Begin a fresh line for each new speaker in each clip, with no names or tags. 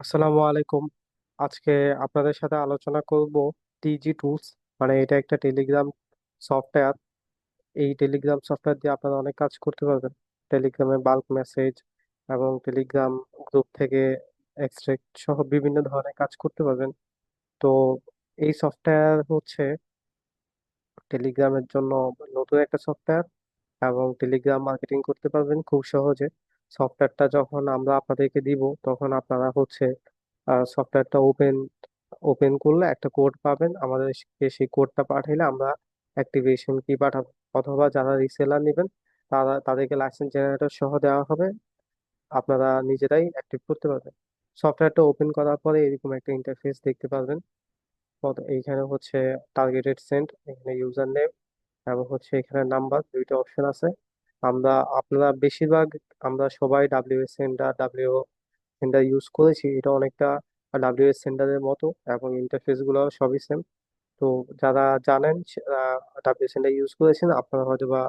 আসসালামু আলাইকুম। আজকে আপনাদের সাথে আলোচনা করব টিজি টুলস মানে এটা একটা টেলিগ্রাম সফটওয়্যার এই টেলিগ্রাম সফটওয়্যার দিয়ে আপনারা অনেক কাজ করতে পারবেন। টেলিগ্রামে বাল্ক মেসেজ এবং টেলিগ্রাম গ্রুপ থেকে এক্সট্রাক্ট সহ বিভিন্ন ধরনের কাজ করতে পারবেন। তো এই সফটওয়্যার হচ্ছে টেলিগ্রামের জন্য নতুন একটা সফটওয়্যার এবং টেলিগ্রাম মার্কেটিং করতে পারবেন খুব সহজে। সফটওয়্যারটা যখন আমরা আপনাদেরকে দিব, তখন আপনারা হচ্ছে সফটওয়্যারটা ওপেন ওপেন করলে একটা কোড পাবেন। আমাদেরকে সেই কোডটা পাঠাইলে আমরা অ্যাক্টিভেশন কি পাঠাবো, অথবা যারা রিসেলার নেবেন, তারা, তাদেরকে লাইসেন্স জেনারেটর সহ দেওয়া হবে। আপনারা নিজেরাই অ্যাক্টিভ করতে পারবেন। সফটওয়্যারটা ওপেন করার পরে এরকম একটা ইন্টারফেস দেখতে পারবেন। এইখানে হচ্ছে টার্গেটেড সেন্ট এখানে ইউজার নেম এবং হচ্ছে এখানে নাম্বার দুইটা অপশন আছে। আমরা, আপনারা বেশিরভাগ আমরা সবাই W W S center W center use করেছি। এটা অনেকটা ডাব্লিউ ডাব্লিউএস সেন্টারের মতো এবং ইন্টারফেসগুলো সবই সেম তো যারা জানেন ডাব্লিউএস সেন্টার ইউজ করেছেন, আপনারা হয়তো বা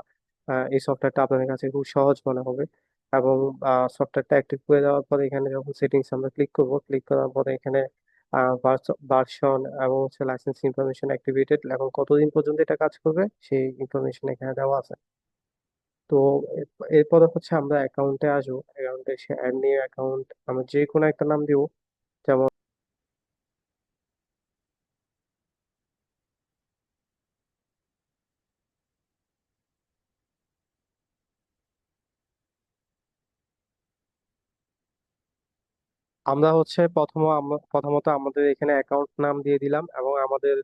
এই সফটওয়্যারটা আপনাদের কাছে খুব সহজ মনে হবে। এবং সফটওয়্যারটা অ্যাক্টিভ করে দেওয়ার পরে এখানে যখন সেটিংস আমরা ক্লিক করব ক্লিক করার পরে এখানে ভার্সন এবং হচ্ছে লাইসেন্স ইনফরমেশন অ্যাক্টিভেটেড এবং কতদিন পর্যন্ত এটা কাজ করবে, সেই ইনফরমেশন এখানে দেওয়া আছে। তো এরপ- এরপরে হচ্ছে আমরা অ্যাকাউন্টে আসব। অ্যাকাউন্টে এসে অ্যাড নিউ অ্যাকাউন্ট আমরা যে কোনো একটা নাম দিব। যেমন আমরা হচ্ছে প্রথম প্রথমত আমাদের এখানে অ্যাকাউন্ট নাম দিয়ে দিলাম এবং আমাদের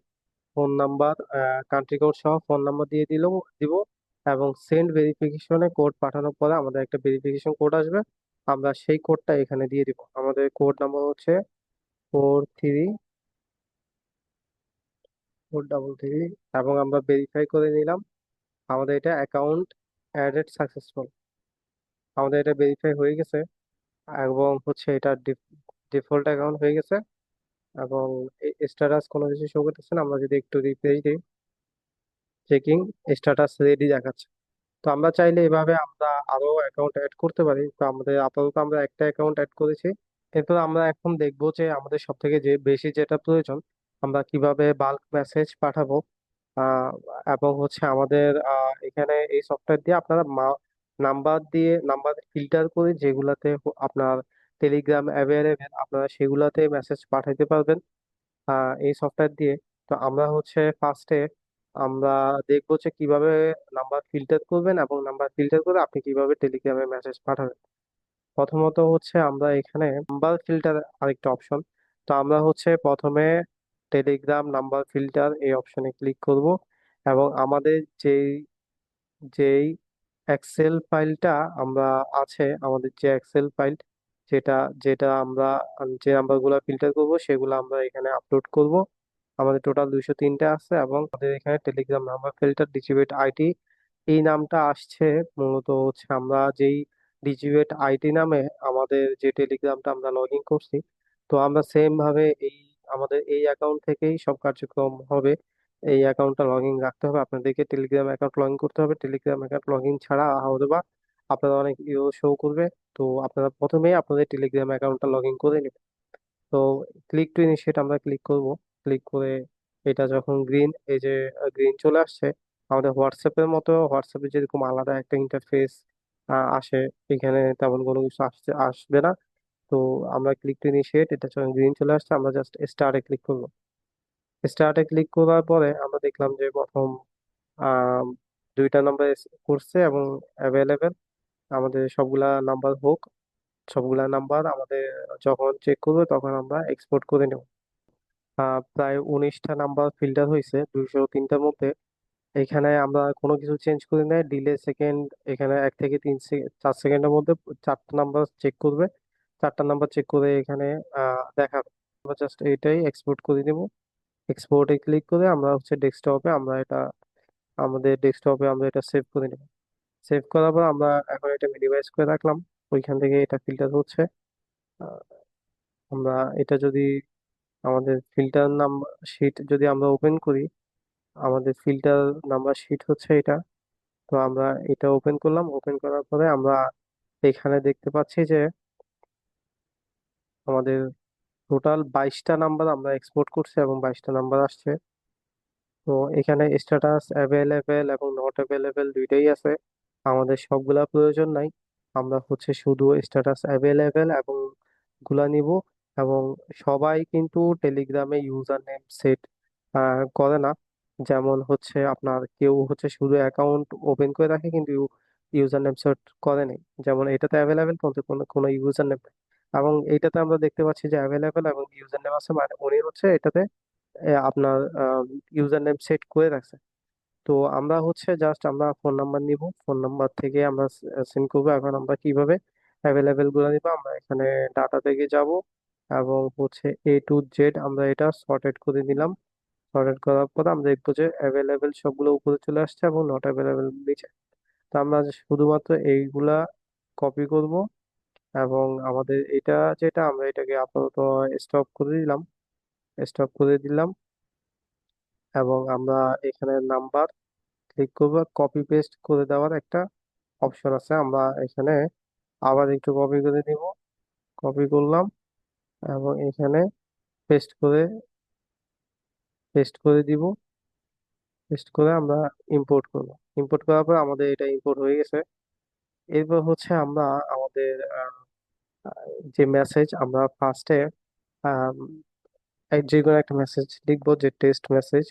ফোন নাম্বার কান্ট্রি কোড সহ ফোন নাম্বার দিয়ে দিল, দিব। এবং সেন্ড ভেরিফিকেশনে কোড পাঠানোর পরে আমাদের একটা ভেরিফিকেশন কোড আসবে। আমরা সেই কোডটা এখানে দিয়ে দিব। আমাদের কোড নাম্বার হচ্ছে four three four double three এবং আমরা ভেরিফাই করে নিলাম। আমাদের এটা অ্যাকাউন্ট অ্যাডেড সাকসেসফুল আমাদের এটা ভেরিফাই হয়ে গেছে এবং হচ্ছে এটা ডিফল্ট অ্যাকাউন্ট হয়ে গেছে এবং স্ট্যাটাস কোনো কিছু শো করতেছে না। আমরা যদি একটু রিফ্রেশ দিই। চেকিং স্ট্যাটাস রেডি দেখাচ্ছে। তো আমরা চাইলে এভাবে আমরা আরও অ্যাকাউন্ট অ্যাড করতে পারি। তো আমাদের আপাতত আমরা একটা অ্যাকাউন্ট অ্যাড করেছি। এরপর আমরা এখন দেখব যে আমাদের সব থেকে যে বেশি যেটা প্রয়োজন, আমরা কীভাবে বাল্ক মেসেজ পাঠাবো। এবং হচ্ছে আমাদের এখানে এই সফটওয়্যার দিয়ে আপনারা নাম্বার দিয়ে নাম্বার ফিল্টার করে যেগুলাতে আপনার টেলিগ্রাম অ্যাভেলেবেল আপনারা সেগুলাতে মেসেজ পাঠাইতে পারবেন এই সফটওয়্যার দিয়ে। তো আমরা হচ্ছে ফার্স্টে আমরা দেখব যে কীভাবে নাম্বার ফিল্টার করবেন এবং নাম্বার ফিল্টার করে আপনি কীভাবে টেলিগ্রামে মেসেজ পাঠাবেন। প্রথমত হচ্ছে আমরা এখানে নাম্বার ফিল্টার আরেকটা অপশন তো আমরা হচ্ছে প্রথমে টেলিগ্রাম নাম্বার ফিল্টার এই অপশনে ক্লিক করব এবং আমাদের যেই যেই এক্সেল ফাইলটা আমরা আছে, আমাদের যে এক্সেল ফাইল যেটা যেটা আমরা, যে নাম্বারগুলো ফিল্টার করব সেগুলো আমরা এখানে আপলোড করব। আমাদের টোটাল দুইশো তিনটে আছে এবং আমাদের এখানে টেলিগ্রাম নাম্বার ফিল্টার ডিজিবেট আইটি এই নামটা আসছে মূলত হচ্ছে আমরা যেই ডিজিবেট আইটি নামে আমাদের যে টেলিগ্রামটা আমরা লগ ইন করছি, তো আমরা সেম ভাবে এই আমাদের এই অ্যাকাউন্ট থেকেই সব কার্যক্রম হবে, এই অ্যাকাউন্টটা লগ ইন রাখতে হবে। আপনাদেরকে টেলিগ্রাম অ্যাকাউন্ট লগ ইন করতে হবে। টেলিগ্রাম অ্যাকাউন্ট লগ ইন ছাড়া হয়তো বা আপনারা অনেক ইউ শো করবে, তো আপনারা প্রথমেই আপনাদের টেলিগ্রাম অ্যাকাউন্টটা লগ ইন করে নেবেন। তো ক্লিক টু ইনিশিয়েট আমরা ক্লিক করব। ক্লিক করে এটা যখন গ্রিন এই যে গ্রিন চলে আসছে, আমাদের হোয়াটসঅ্যাপের মতো হোয়াটসঅ্যাপে যেরকম আলাদা একটা ইন্টারফেস আসে, এখানে তেমন কোনো কিছু আসছে, আসবে না। তো আমরা ক্লিক টু ইনিশিয়েট এটা যখন গ্রিন চলে আসছে, আমরা জাস্ট স্টার্টে ক্লিক করব। স্টার্টে ক্লিক করার পরে আমরা দেখলাম যে প্রথম দুইটা নাম্বার করছে এবং অ্যাভেলেবেল আমাদের সবগুলা নাম্বার হোক, সবগুলা নাম্বার আমাদের যখন চেক করব, তখন আমরা এক্সপোর্ট করে নেব। প্রায় উনিশটা নাম্বার ফিল্টার হয়েছে দুইশো তিনটার মধ্যে। এখানে আমরা কোনো কিছু চেঞ্জ করি না ডিলে সেকেন্ড এখানে এক থেকে তিন চার সেকেন্ডের মধ্যে চারটা নাম্বার চেক করবে। চারটা নাম্বার চেক করে এখানে দেখাবে আমরা জাস্ট এটাই এক্সপোর্ট করে নেব এক্সপোর্টে ক্লিক করে আমরা হচ্ছে ডেস্কটপে আমরা এটা, আমাদের ডেস্কটপে আমরা এটা সেভ করে নেব। সেভ করার পর আমরা এখন এটা মিনিমাইজ করে রাখলাম। ওইখান থেকে এটা ফিল্টার হচ্ছে। আমরা এটা যদি আমাদের ফিল্টার নাম্বার শিট যদি আমরা ওপেন করি, আমাদের ফিল্টার নাম্বার শিট হচ্ছে এটা। তো আমরা এটা ওপেন করলাম ওপেন করার পরে আমরা এখানে দেখতে পাচ্ছি যে আমাদের টোটাল বাইশটা নাম্বার আমরা এক্সপোর্ট করছি এবং বাইশটা নাম্বার আসছে। তো এখানে স্ট্যাটাস অ্যাভেলেবেল এবং নট অ্যাভেলেবেল দুইটাই আছে। আমাদের সবগুলা প্রয়োজন নাই। আমরা হচ্ছে শুধু স্ট্যাটাস অ্যাভেলেবেল এবংগুলা নিব। এবং সবাই কিন্তু টেলিগ্রামে ইউজার নেম সেট করে না। যেমন হচ্ছে আপনার কেউ হচ্ছে শুধু অ্যাকাউন্ট ওপেন করে রাখে কিন্তু ইউজার নেম সেট করে নেই। যেমন এটাতে অ্যাভেলেবেল কিন্তু কোনো কোনো ইউজার নেম এবং এইটাতে আমরা দেখতে পাচ্ছি যে অ্যাভেলেবেল এবং ইউজার নেম আছে মানে উনি হচ্ছে এটাতে আপনার ইউজার নেম সেট করে রাখছে। তো আমরা হচ্ছে জাস্ট আমরা ফোন নাম্বার নিব ফোন নাম্বার থেকে আমরা সেন্ড করব। এখন আমরা কীভাবে অ্যাভেলেবেলগুলো নিব? আমরা এখানে ডাটা থেকে যাব। এবং হচ্ছে এ টু জেড আমরা এটা সর্টেড করে নিলাম। সর্টেড করার পর আমরা দেখব যে অ্যাভেলেবেল সবগুলো উপরে চলে আসছে এবং নট অ্যাভেলেবেল নিচে। তো আমরা শুধুমাত্র এইগুলা কপি করব এবং আমাদের এটা যেটা আমরা এটাকে আপাতত স্টপ করে দিলাম। স্টপ করে দিলাম এবং আমরা এখানে নাম্বার ক্লিক করব। কপি পেস্ট করে দেওয়ার একটা অপশন আছে। আমরা এখানে আবার একটু কপি করে দিব কপি করলাম। এবং এখানে পেস্ট করে পেস্ট করে দিব। পেস্ট করে আমরা ইম্পোর্ট করব। ইম্পোর্ট করার পর আমাদের এটা ইম্পোর্ট হয়ে গেছে। এরপর হচ্ছে আমরা আমাদের যে মেসেজ আমরা ফার্স্টে যে কোনো একটা মেসেজ লিখব, যে টেস্ট মেসেজ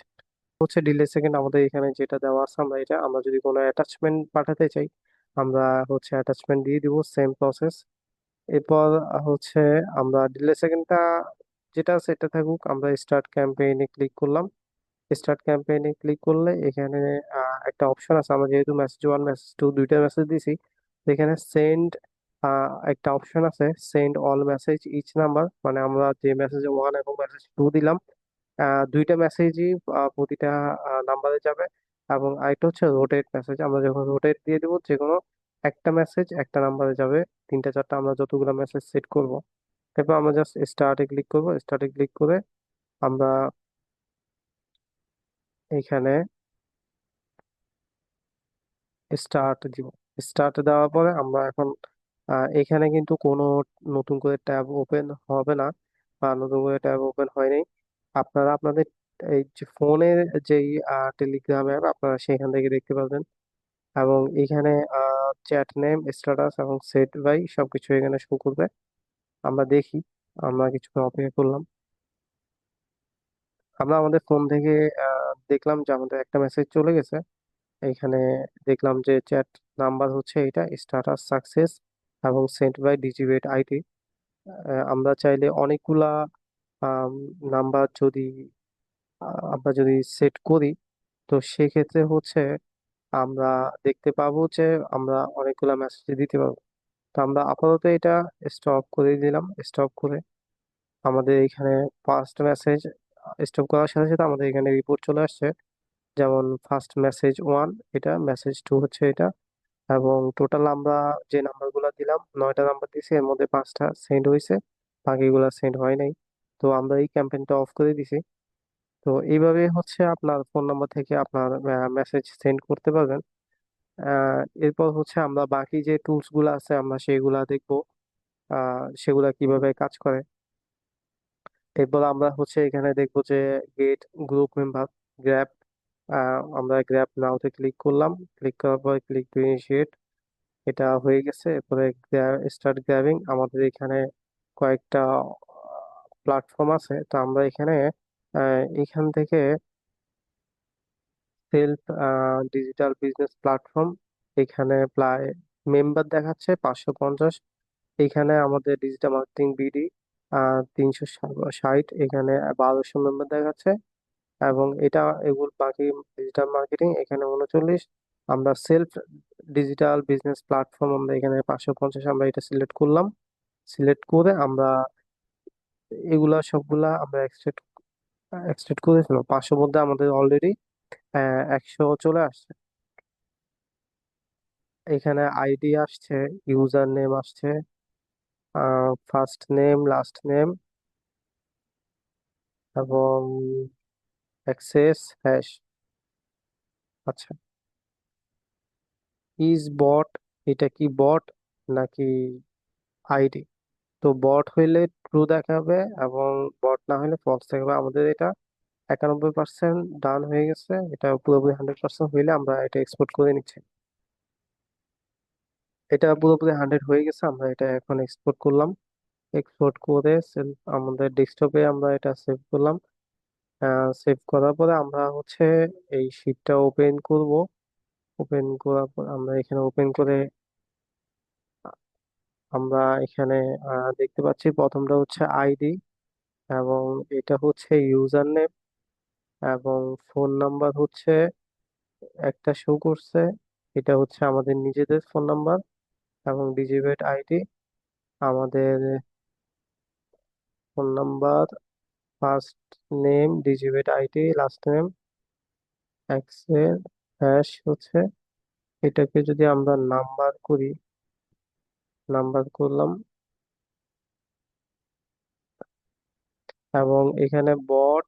হচ্ছে ডিলে সেকেন্ড আমাদের এখানে যেটা দেওয়া আছে আমরা এটা, আমরা যদি কোনো অ্যাটাচমেন্ট পাঠাতে চাই, আমরা হচ্ছে অ্যাটাচমেন্ট দিয়ে দিব সেম প্রসেস এরপর হচ্ছে আমরা ডিলে সেকেন্ডটা যেটা সেটা থাকুক, আমরা স্টার্ট ক্যাম্পেইনে ক্লিক করলাম। স্টার্ট ক্যাম্পেইনে ক্লিক করলে এখানে একটা অপশন আছে। আমরা যেহেতু মেসেজ ওয়ান মেসেজ টু দুইটা মেসেজ দিছি এখানে সেন্ড একটা অপশন আছে। Send all message each number মানে আমরা যে মেসেজ ওয়ান এবং মেসেজ টু দিলাম দুইটা মেসেজই প্রতিটা নাম্বারে যাবে। এবং আরেকটা হচ্ছে রোটেট মেসেজ আমরা যখন রোটেট দিয়ে দেবো যে কোনো একটা মেসেজ একটা নাম্বারে যাবে। তিনটা, চারটা আমরা যতগুলো মেসেজ সেট করব, তারপর আমরা জাস্ট স্টার্টে ক্লিক করব। স্টার্টে ক্লিক করে আমরা এখানে স্টার্ট দিব স্টার্ট দেওয়ার পরে আমরা এখন এখানে কিন্তু কোনো নতুন করে ট্যাব ওপেন হবে না বা নতুন করে ট্যাব ওপেন হয়নি আপনারা আপনাদের, এই যে ফোনের যেই টেলিগ্রাম অ্যাপ আপনারা সেখান থেকে দেখতে পাবেন এবং এখানে চ্যাট নেম স্ট্যাটাস এবং সেট বাই সবকিছু এখানে শো করবে। আমরা দেখি, আমরা কিছুক্ষণ অপেক্ষা করলাম। আমরা আমাদের ফোন থেকে দেখলাম যে আমাদের একটা মেসেজ চলে গেছে। এখানে দেখলাম যে চ্যাট নাম্বার হচ্ছে এটা স্ট্যাটাস সাকসেস এবং সেন্ট বাই ডিজিবেট আইডি আমরা চাইলে অনেকগুলা নাম্বার যদি আমরা যদি সেট করি, তো সেক্ষেত্রে হচ্ছে আমরা দেখতে পাবো যে আমরা অনেকগুলা মেসেজ দিতে পারব। তো আমরা আপাতত এটা স্টপ করে দিলাম স্টপ করে আমাদের এখানে ফার্স্ট মেসেজ স্টপ করার সাথে সাথে আমাদের এখানে রিপোর্ট চলে আসছে। যেমন ফার্স্ট মেসেজ ওয়ান এটা মেসেজ টু হচ্ছে এটা। এবং টোটাল আমরা যে নাম্বারগুলো দিলাম, নয়টা নাম্বার দিয়েছি, এর মধ্যে পাঁচটা সেন্ড হয়েছে, বাকিগুলো সেন্ড হয় নাই। তো আমরা এই ক্যাম্পেইনটা অফ করে দিছি। তো এইভাবে হচ্ছে আপনার ফোন নাম্বার থেকে আপনার মেসেজ সেন্ড করতে পারবেন। এরপর হচ্ছে আমরা বাকি যে টুলসগুলো আছে আমরা সেগুলা দেখব আহ, সেগুলা কীভাবে কাজ করে। এরপর আমরা হচ্ছে এখানে দেখব যে গেট গ্রুপ মেম্বার গ্র্যাব আমরা গ্র্যাব নাওতে ক্লিক করলাম। ক্লিক করার পর ক্লিক টু ইনিশিয়েট এটা হয়ে গেছে। এরপরে স্টার্ট গ্র্যাবিং আমাদের এখানে কয়েকটা প্ল্যাটফর্ম আছে। তো আমরা এখানে এখান থেকে সেলফ ডিজিটাল বিজনেস প্ল্যাটফর্ম এখানে প্রায় মেম্বার দেখাচ্ছে পাঁচশো পঞ্চাশ। এখানে আমাদের ডিজিটাল মার্কেটিং বিডি তিনশো ষাট। এখানে বারোশো মেম্বার দেখাচ্ছে এবং এটা এগুলো বাকি ডিজিটাল মার্কেটিং এখানে উনচল্লিশ। আমরা সেলফ ডিজিটাল বিজনেস প্ল্যাটফর্ম আমরা এখানে পাঁচশো পঞ্চাশ আমরা এটা সিলেক্ট করলাম। সিলেক্ট করে আমরা এগুলা সবগুলা আমরা এক্সট্রাক্ট এক্সট্রাক্ট করেছিল পাঁচশো মধ্যে আমাদের অলরেডি একশো চলে আসছে। এখানে আইডি আসছে ইউজার নেম আসছে ফার্স্ট নেম লাস্ট নেম এবং অ্যাক্সেস হ্যাশ আচ্ছা। ইজ বট এটা কি বট নাকি আইডি তো বট হইলে ট্রু দেখাবে এবং বট না হলে ফলস দেখাবে। আমাদের এটা একানব্বই পার্সেন্ট ডান হয়ে গেছে। এটা পুরোপুরি হান্ড্রেড পার্সেন্ট হইলে আমরা এটা এক্সপোর্ট করে নিচ্ছি। এটা পুরোপুরি হান্ড্রেড হয়ে গেছে, আমরা এটা এখন এক্সপোর্ট করলাম। এক্সপোর্ট করে আমাদের ডেস্কটপে আমরা এটা সেভ করলাম। সেভ করার পরে আমরা হচ্ছে এই শিটটা ওপেন করব। ওপেন করার পর আমরা এখানে ওপেন করে আমরা এখানে দেখতে পাচ্ছি প্রথমটা হচ্ছে আইডি এবং এটা হচ্ছে ইউজার নেম এবং ফোন নাম্বার হচ্ছে একটা শো করছে। এটা হচ্ছে আমাদের নিজেদের ফোন নাম্বার এবং ডিজিটেড আইডি। আমাদের phone number, first name ডিজিটেড ID, last name access hash হচ্ছে। এটাকে যদি আমরা নাম্বার করি নাম্বার করলাম। এবং এখানে বট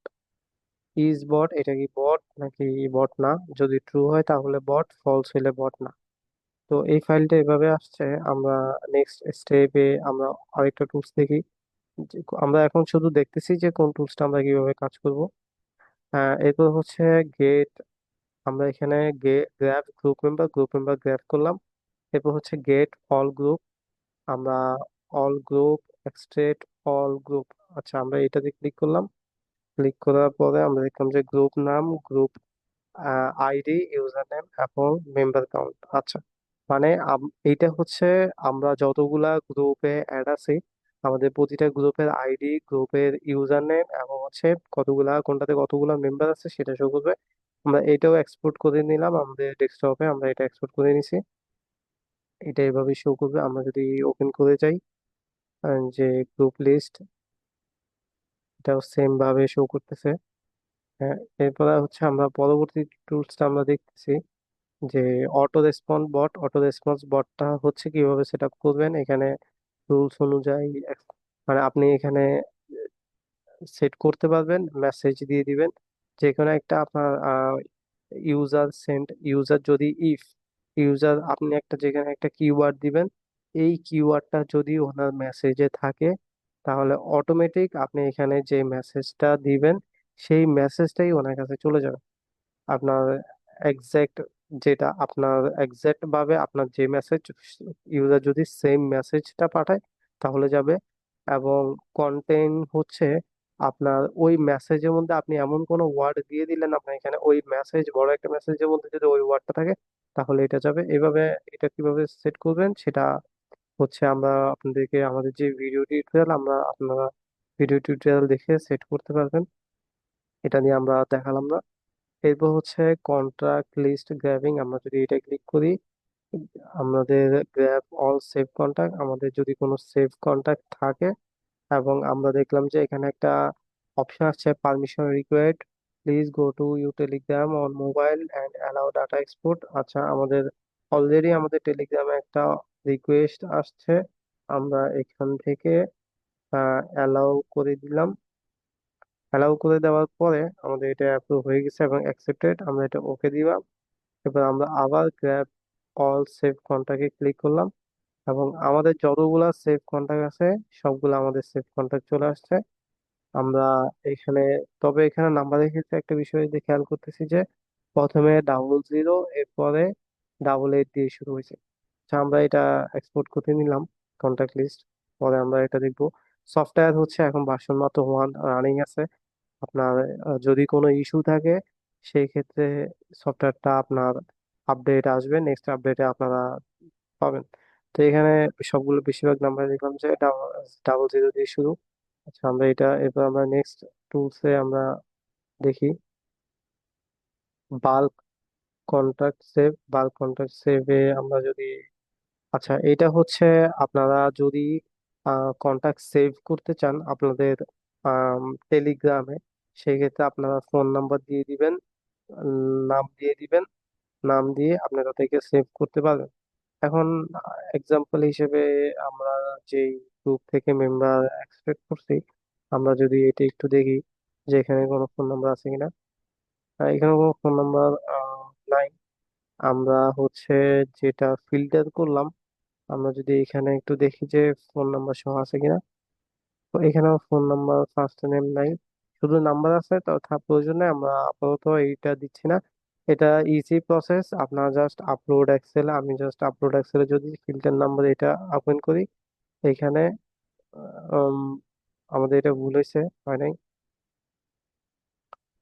ইজ বট এটা কি বট নাকি বট না? যদি ট্রু হয় তাহলে বট ফলস হলে বট না। তো এই ফাইলটা এভাবে আসছে আমরা নেক্সট স্টেপে আমরা আরেকটা টুলস দেখি। আমরা এখন শুধু দেখতেছি যে কোন টুলসটা আমরা কীভাবে কাজ করব। আহ, এরপর হচ্ছে গেট আমরা এখানে grab group member group member grab করলাম। এরপর হচ্ছে গেট অল গ্রুপ আমরা all group extract all group আচ্ছা আমরা এটাতে ক্লিক করলাম। ক্লিক করার পরে আমরা দেখলাম যে গ্রুপ নাম গ্রুপ আইডি ইউজার নেম এবং মেম্বার কাউন্ট আচ্ছা মানে এইটা হচ্ছে আমরা যতগুলা গ্রুপে অ্যাড আছি, আমাদের প্রতিটা গ্রুপের আইডি গ্রুপের ইউজার নেম এবং হচ্ছে কতগুলা, কোনটাতে কতগুলা মেম্বার আছে সেটা শো করবে আমরা এটাও এক্সপোর্ট করে নিলাম। আমাদের ডেস্কটপে আমরা এটা এক্সপোর্ট করে নিছি। এটা এভাবে শো করবে। আমরা যদি ওপেন করে যাই যে গ্রুপ লিস্ট এটাও সেম ভাবে শো করতেছে। হ্যাঁ এরপরে হচ্ছে আমরা পরবর্তী টুলসটা আমরা দেখতেছি যে auto response bot auto response বটটা হচ্ছে কীভাবে সেট আপ করবেন? এখানে রুলস অনুযায়ী মানে আপনি এখানে সেট করতে পারবেন মেসেজ দিয়ে দিবেন। যে কোনো একটা আপনার ইউজার সেন্ড ইউজার যদি ইফ ইউজার আপনি একটা যেখানে একটা কিওয়ার্ড দিবেন, এই কিওয়ার্ডটা যদি ওনার মেসেজে থাকে, তাহলে অটোমেটিক আপনি এখানে যে মেসেজটা দিবেন, সেই মেসেজটাই ওনার কাছে চলে যাবে। আপনার এক্সাক্ট যেটা, আপনার এক্সাক্ট ভাবে আপনার যে মেসেজ ইউজার যদি সেম মেসেজটা পাঠায়, তাহলে যাবে। এবং কন্টেন্ট হচ্ছে আপনার ওই মেসেজের মধ্যে আপনি এমন কোনো ওয়ার্ড দিয়ে দিলেন আপনার এখানে ওই মেসেজ বড় একটা মেসেজের মধ্যে যদি ওই ওয়ার্ডটা থাকে তাহলে এটা যাবে। এভাবে এটা কীভাবে সেট করবেন সেটা হচ্ছে আমরা আপনাদেরকে আমাদের যে ভিডিও টিউটোরিয়াল আমরা আপনারা ভিডিও টিউটোরিয়াল দেখে সেট করতে পারবেন। এটা নিয়ে আমরা দেখালাম না। এরপর হচ্ছে কন্ট্রাক্ট লিস্ট গ্র্যাবিং আমরা যদি এটা ক্লিক করি, আমাদের গ্র্যাব অল সেভ কন্টাক্ট আমাদের যদি কোনো সেভ কন্টাক্ট থাকে এবং আমরা দেখলাম যে এখানে একটা অপশন আছে permission required please go to you Telegram on mobile and allow data export আচ্ছা আমাদের অলরেডি আমাদের টেলিগ্রামে একটা রিকোয়েস্ট আসছে। আমরা এখান থেকে অ্যালাউ করে দিলাম। অ্যালাউ করে দেওয়ার পরে আমাদের এটা অ্যাপ্রুভ হয়ে গেছে এবং অ্যাকসেপ্টেড আমরা এটা ওকে দিলাম। এবার আমরা আবার গ্র্যাব অল সেভ কন্টাক্টে ক্লিক করলাম এবং আমাদের যতগুলা সেভ কন্টাক্ট আছে, সবগুলো আমাদের সেভ কন্টাক্ট চলে আসছে। আমরা এখানে, তবে এখানে নাম্বারের ক্ষেত্রে একটা বিষয় দিয়ে খেয়াল করতেছি যে, প্রথমে ডাবল জিরো এরপরে ডাবল এইট দিয়ে শুরু হয়েছে। আচ্ছা আমরা এটা এক্সপোর্ট করে নিলাম কন্টাক্ট লিস্ট পরে আমরা এটা দেখব। সফটওয়্যার হচ্ছে এখন ভার্সন মাত্র ওয়ান রানিং আছে। আপনার যদি কোনো ইস্যু থাকে, সেই ক্ষেত্রে সফটওয়্যারটা আপনার আপডেট আসবে নেক্সট আপডেটে আপনারা পাবেন। তো এখানে সবগুলো বেশিরভাগ নাম্বার দেখলাম যে ডাবল জিরো দিয়ে শুরু। আচ্ছা আমরা এটা এবার আমরা নেক্সট টুলসে আমরা দেখি। Bulk contract save bulk contract সেভে আমরা যদি আচ্ছা এটা হচ্ছে আপনারা যদি কন্ট্যাক্ট সেভ করতে চান আপনাদের টেলিগ্রামে সেই ক্ষেত্রে আপনারা ফোন নাম্বার দিয়ে দিবেন, নাম দিয়ে দিবেন, নাম দিয়ে আপনারা থেকে সেভ করতে পারবেন। এখন এক্সাম্পল হিসেবে আমরা যেই গ্রুপ থেকে মেম্বার এক্সপেক্ট করছি, আমরা যদি এটা একটু দেখি যে এখানে কোনো ফোন নাম্বার আছে কিনা। এখানে কোনো ফোন নাম্বার নাই। আমরা হচ্ছে যেটা ফিল্টার করলাম, আমরা যদি এখানে একটু দেখি যে ফোন নাম্বার সহ আছে কিনা। তো এখানেও ফোন নাম্বার ফার্স্ট নেম নাই। শুধু নাম্বার আছে, তো থাকার প্রয়োজন আমরা আপাতত এইটা দিচ্ছি না। এটা ইজি প্রসেস আপনারা জাস্ট আপলোড এক্সেল আমি জাস্ট আপলোড এক্সেলে যদি ফিল্টার নাম্বার এটা ওপেন করি এখানে আমাদের এটা ভুল হয়েছে, হয় নাই?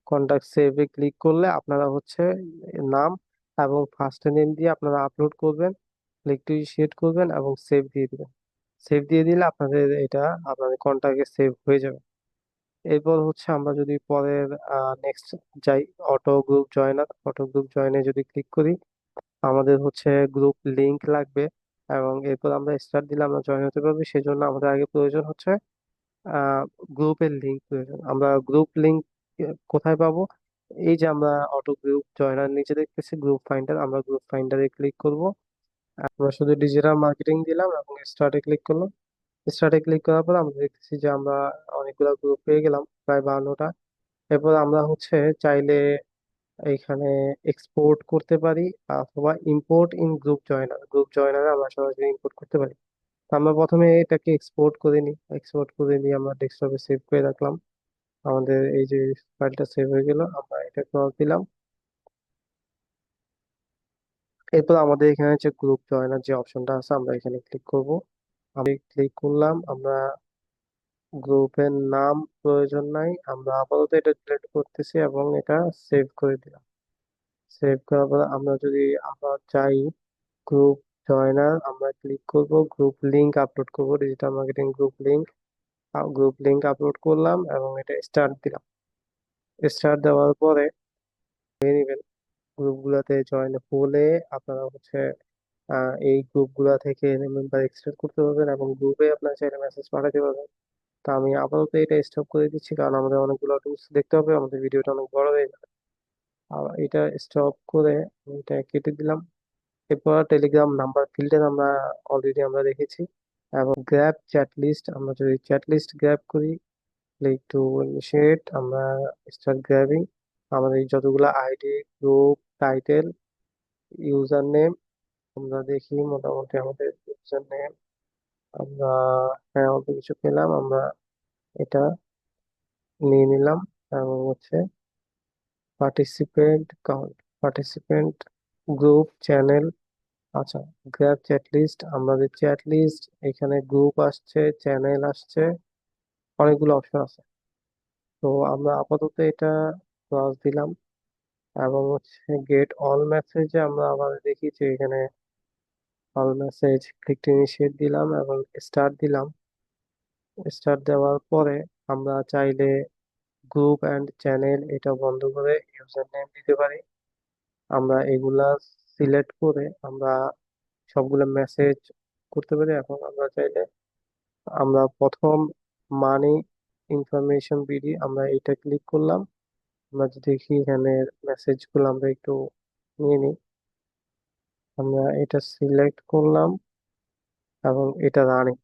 কন্টাক্ট সেভে ক্লিক করলে আপনারা হচ্ছে নাম এবং ফার্স্ট নেম দিয়ে আপনারা আপলোড করবেন ক্লিক টু শেড করবেন এবং সেভ দিয়ে দিবেন। সেভ দিয়ে দিলে আপনাদের এটা, আপনাদের কন্টাক্টে সেভ হয়ে যাবে। এরপর হচ্ছে আমরা যদি পরের নেক্সট যাই auto group joiner auto group জয়েনে যদি ক্লিক করি, আমাদের হচ্ছে গ্রুপ লিংক লাগবে। এবং এরপর আমরা স্টার্ট দিলে আমরা জয়েন হতে পারব। সেজন্য আমাদের আগে প্রয়োজন হচ্ছে গ্রুপের লিঙ্ক প্রয়োজন। আমরা গ্রুপ লিঙ্ক কোথায় পাবো? এই যে আমরা অটো গ্রুপ জয়েনার নিচে দেখতেছি গ্রুপ ফাইন্ডার আমরা গ্রুপ ফাইন্ডারে ক্লিক করব। আমরা শুধু ডিজিটাল মার্কেটিং দিলাম এবং স্টার্টে ক্লিক করলাম। স্টার্টে ক্লিক করার পর আমরা দেখতেছি যে আমরা অনেকগুলো গ্রুপ পেয়ে গেলাম, প্রায় বাহান্নটা এরপর আমরা হচ্ছে চাইলে এইখানে এক্সপোর্ট করতে পারি অথবা import in group joiner group জয়েনারে আমরা সরাসরি ইম্পোর্ট করতে পারি। আমরা প্রথমে এটাকে এক্সপোর্ট করে নিই এক্সপোর্ট করে নিয়ে আমরা ডেস্কটপে সেভ করে রাখলাম। আমাদের এই যে ফাইলটা সেভ হয়ে গেল, আমরা এটা ক্রস দিলাম। এরপর আমাদের এখানে হচ্ছে গ্রুপ জয়নার যে অপশনটা আছে, আমরা এখানে ক্লিক করব। আমি ক্লিক করলাম, আমরা গ্রুপের নাম প্রয়োজন নাই। আমরা আপাতত এটা ডিলিট করতেছি এবং এটা সেভ করে দিলাম। সেভ করার পর আমরা যদি আবার চাই গ্রুপ জয়েনার আমরা ক্লিক করব গ্রুপ লিংক আপলোড করব digital marketing group link group link upload করলাম এবং এটা স্টার্ট দিলাম। স্টার্ট দেওয়ার পরে নেবেন গ্রুপগুলোতে জয়েন হলে আপনারা হচ্ছে এই গ্রুপগুলো থেকে মেম্বার এক্সট্রাক্ট করতে পারবেন এবং গ্রুপে আপনারা চাইলে মেসেজ পাঠাতে পারবেন। তা আমি আপাতত এটা স্টপ করে দিচ্ছি, কারণ আমাদের অনেকগুলো টুলস দেখতে হবে, আমাদের ভিডিওটা অনেক বড় হয়ে যাবে আর এটা স্টপ করে এটা কেটে দিলাম। এরপর টেলিগ্রাম নাম্বার ফিল্টার আমরা অলরেডি আমরা দেখেছি। এবং গ্র্যাব চ্যাট লিস্ট আমরা যদি চ্যাট লিস্ট গ্র্যাব করি ক্লিক টু ইনিশিয়েট আমরা স্টার্ট গ্র্যাবিং আমাদের যতগুলো ID group title user name আমরা দেখি মোটামুটি আমাদের ইউজার নেম আমরা হ্যাঁ অল্প কিছু পেলাম, আমরা এটা নিয়ে নিলাম এবং হচ্ছে participant count participant group channel আচ্ছা গ্র্যাব চ্যাট লিস্ট আমাদের চ্যাট লিস্ট এখানে গ্রুপ আসছে চ্যানেল আসছে, অনেকগুলো অপশন আছে। তো আমরা আপাতত এটা ক্রস দিলাম এবং হচ্ছে গেট অল মেসেজে আমরা আবার দেখি যে এখানে all message click to initiate দিলাম এবং স্টার্ট দিলাম। স্টার্ট দেওয়ার পরে আমরা চাইলে গ্রুপ অ্যান্ড চ্যানেল এটা বন্ধ করে ইউজার নেম দিতে পারি। আমরা এগুলা সিলেক্ট করে আমরা সবগুলো মেসেজ করতে পারি। এখন আমরা চাইলে আমরা প্রথম মানি ইনফরমেশন বিডি আমরা এটা ক্লিক করলাম। আমরা দেখি এখানে মেসেজগুলো আমরা একটু নিয়ে নিই। আমরা এটা সিলেক্ট করলাম এবং এটা রানিং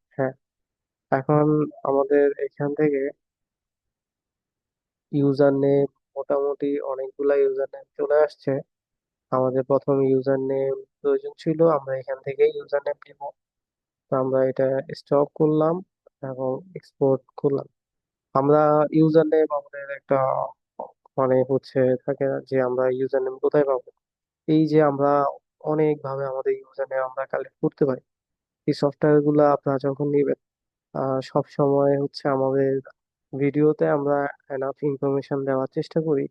এখন আমাদের এখান থেকে ইউজার নেম মোটামুটি অনেকগুলা ইউজার নেম চলে আসছে। আমাদের প্রথম ইউজার নেম প্রয়োজন ছিল, আমরা এখান থেকে ইউজার নেম নিব। তো আমরা এটা স্টপ করলাম এবং এক্সপোর্ট করলাম। আমরা ইউজার নেম আমাদের একটা মানে হচ্ছে থাকে যে আমরা ইউজার নেম কোথায় পাবো? এই যে আমরা অনেক ভাবে আমাদের ইউজার নেম আমরা কালেক্ট করতে পারি। এই সফটওয়্যারগুলো আপনারা যখন নিবেন আহ সব সময় হচ্ছে আমাদের ভিডিওতে আমরা এনাফ ইনফরমেশন দেওয়ার চেষ্টা করি।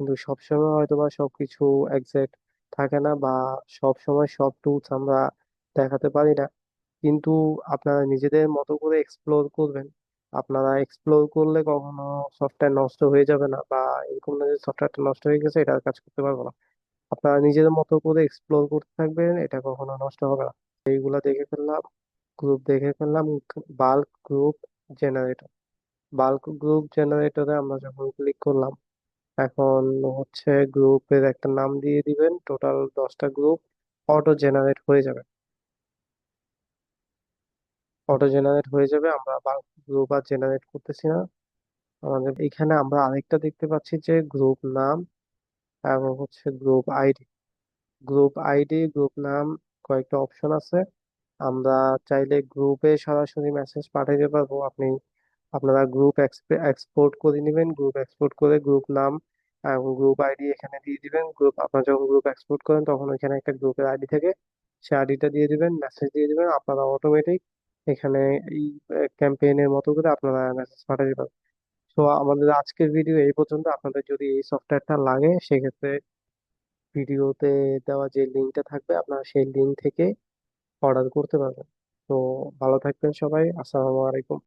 কিন্তু সব সময় হয়তো বা সবকিছু একজ্যাক্ট থাকে না বা সব সময় সব টুলস আমরা দেখাতে পারি না। কিন্তু আপনারা নিজেদের মতো করে এক্সপ্লোর করবেন। আপনারা এক্সপ্লোর করলে কখনো সফটওয়্যার নষ্ট হয়ে যাবে না বা এরকম না যে সফটওয়্যারটা নষ্ট হয়ে গেছে, এটা আর কাজ করতে পারব না। আপনারা নিজেদের মতো করে এক্সপ্লোর করতে থাকবেন, এটা কখনো নষ্ট হবে না। এইগুলা দেখে ফেললাম। গ্রুপ দেখে ফেললাম bulk group generator bulk group জেনারেটরে আমরা যখন ক্লিক করলাম, এখন হচ্ছে গ্রুপের একটা নাম দিয়ে দিবেন টোটাল দশটা গ্রুপ অটো জেনারেট হয়ে যাবে। অটো জেনারেট হয়ে যাবে, আমরা বাল্ক গ্রুপ আর জেনারেট করতেছি না। আমাদের এখানে আমরা আরেকটা দেখতে পাচ্ছি যে গ্রুপ নাম এবং হচ্ছে group ID group ID group নাম কয়েকটা অপশন আছে। আমরা চাইলে গ্রুপে সরাসরি মেসেজ পাঠাইতে পারব। আপনি আপনারা গ্রুপ এক্সপোর্ট করে নেবেন। গ্রুপ এক্সপোর্ট করে গ্রুপ নাম এবং গ্রুপ আইডি এখানে দিয়ে দিবেন। গ্রুপ আপনারা যখন গ্রুপ এক্সপোর্ট করেন, তখন এখানে একটা গ্রুপের আইডি থাকে। সেই আইডিটা দিয়ে দিবেন মেসেজ দিয়ে দিবেন। আপনারা অটোমেটিক এখানে এই ক্যাম্পেইনের মতো করে আপনারা মেসেজ পাঠাতে পারবেন। তো আমাদের আজকের ভিডিও এই পর্যন্ত। আপনাদের যদি এই সফটওয়্যারটা লাগে, সেক্ষেত্রে ভিডিওতে দেওয়া যে লিঙ্কটা থাকবে, আপনারা সেই লিঙ্ক থেকে অর্ডার করতে পারবেন। তো ভালো থাকবেন সবাই। আসসালামু আলাইকুম।